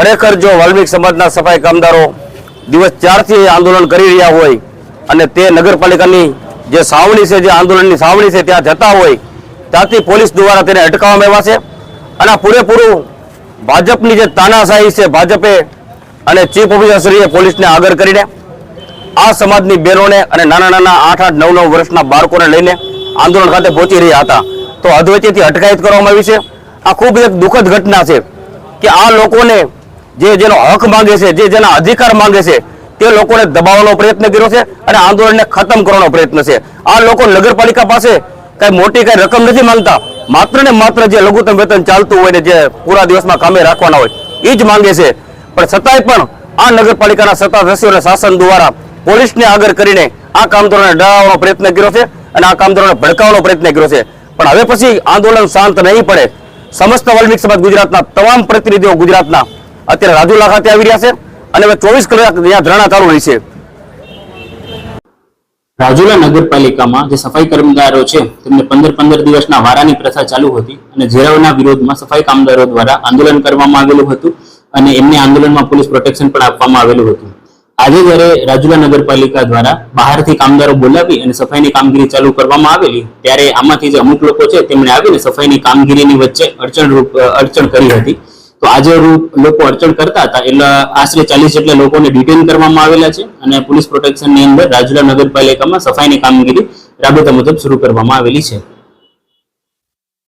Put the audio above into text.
ખરેખર જો વાલ્મિક સમાજના સફાઈ કામદારો દિવસ ચારથી આંદોલન કરી રહ્યા હોય અને તે નગરપાલિકાની જે સાવણી છે, જે આંદોલનની સાવણી છે, ત્યાં જતા હોય, ત્યાંથી પોલીસ દ્વારા તેને અટકાવવામાં આવ્યા છે. અને પૂરેપૂરું ભાજપની જે તાનાશાહી છે, ભાજપે અને ચીફ ઓફિસરશ્રીએ પોલીસને આગળ કરીને આ સમાજની બહેનોને અને નાના નાના આઠ આઠ નવ નવ વર્ષના બાળકોને લઈને આંદોલન ખાતે પહોંચી રહ્યા હતા. તો અધવચ્ચેથી અટકાયત કરવામાં આવી છે. આ ખૂબ એક દુઃખદ ઘટના છે કે આ લોકોને જે જેનો હક માંગે છે, જે જેના અધિકાર માંગે છે, તે લોકોને દબાવવાનો પ્રયત્ન કર્યો છે અને આંદોલનને ખતમ કરવાનો પ્રયત્ન છે. આ લોકો નગરપાલિકા પાસે કઈ મોટી કઈ રકમ નથી માંગતા. માત્ર ને માત્ર જે લઘુત્તમ વેતન ચાલતું હોય ને જે પૂરા દિવસમાં કામે રાખવાના હોય એ જ માંગે છે. પણ છતાંય પણ આ નગરપાલિકાના સત્તાધીશોના શાસન દ્વારા પોલીસને આગળ કરીને આ કામદારોને ડરાવવાનો પ્રયત્ન કર્યો છે અને આ કામદારોને ભડકાવવાનો પ્રયત્ન કર્યો છે. પણ હવે પછી આંદોલન શાંત નહીં પડે. સમસ્ત વાલ્મિક સમાજ ગુજરાતના તમામ પ્રતિનિધિઓ ગુજરાતના અત્યારે રાજુલા ખાતે આવી રહ્યા છે અને હવે ચોવીસ કલાક ત્યાં ધરણા ચાલુ રહેશે રાજુલા નગરપાલિકામાં જે સફાઈ કર્મચારીઓ છે, તેમને પંદર પંદર દિવસના વારાની પ્રથા ચાલુ હતી અને ઝેરાવના વિરોધમાં સફાઈ કામદારો દ્વારા આંદોલન કરવામાં આવેલું હતું અને એમને આંદોલનમાં પોલીસ પ્રોટેક્શન પણ આપવામાં આવેલું હતું. આજે જ્યારે રાજુલા નગરપાલિકા દ્વારા બહારથી કામદારો બોલાવી અને સફાઈની કામગીરી ચાલુ કરવામાં આવેલી, ત્યારે આમાંથી જે અમુક લોકો છે, તેમણે આવીને સફાઈની કામગીરીની વચ્ચે અડચણ રૂપ અડચણ કરી હતી. તો આજે લોકો અડચણ કરતા હતા એટલે આશરે ચાલીસ જેટલા લોકોને ડિટેન કરવામાં આવેલા છે અને પોલીસ પ્રોટેક્શનની અંદર રાજુલા નગરપાલિકામાં સફાઈની કામગીરી રાબેતા મુજબ શરૂ કરવામાં આવેલી છે.